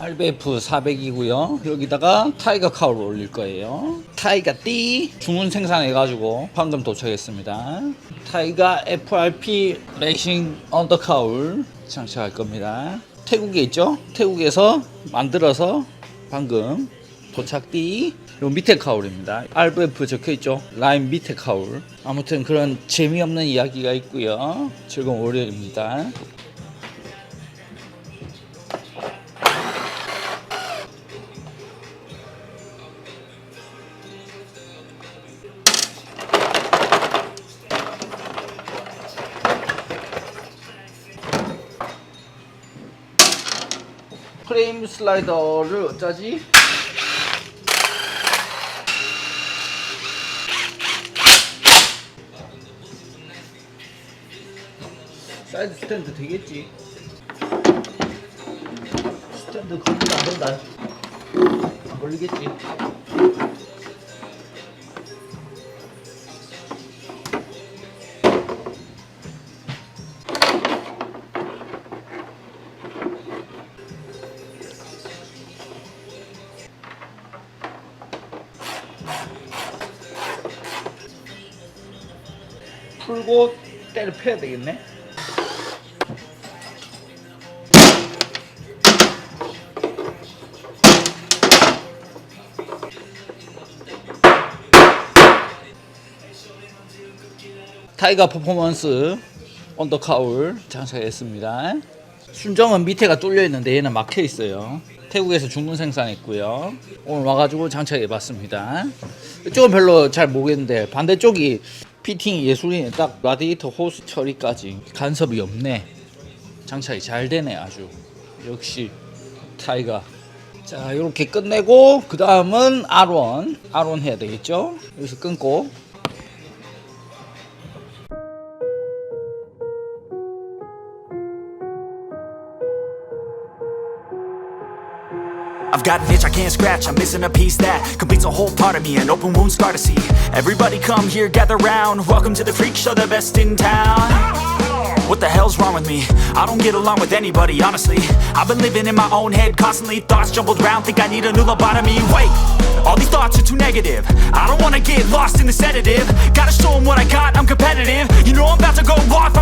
RBF 400이고요. 여기다가 타이거 카우를 올릴 거예요. 타이거 D 주문 생산해가지고 방금 도착했습니다. 타이거 FRP 레이싱 언더 카울 장착할 겁니다. 태국에 있죠? 태국에서 만들어서 방금 도착 D 요 밑에 카울입니다. RBF 적혀 있죠? 라인 밑에 카울. 아무튼 그런 재미없는 이야기가 있고요. 즐거운 월요일입니다. 프레임 슬라이더를 어쩌지? 사이드 스탠드 되겠지? 스탠드 걸리면 안 된다. 안 걸리겠지? 풀고 때려 패야 되겠네. 타이거 퍼포먼스 언더카울 장착했습니다. 순정은 밑에가 뚫려 있는데 얘는 막혀 있어요. 태국에서 중군 생산했고요. 오늘 와가지고 장착해봤습니다. 이쪽은 별로 잘 모르겠는데 반대쪽이 피팅이 예술이네. 딱 라디에이터 호스 처리까지 간섭이 없네. 장착이 잘 되네 아주. 역시 타이거. 자 이렇게 끝내고 그 다음은 R1 R1 해야 되겠죠? 여기서 끊고 I've got an itch I can't scratch, I'm missing a piece that completes a whole part of me, an open wound scar to see. Everybody come here, gather round. Welcome to the freak show, the best in town. What the hell's wrong with me? I don't get along with anybody, honestly. I've been living in my own head constantly, thoughts jumbled round, think I need a new lobotomy. Wait, all these thoughts are too negative. I don't wanna get lost in the sedative. Gotta show 'em what I got, I'm competitive. You know I'm about to go off,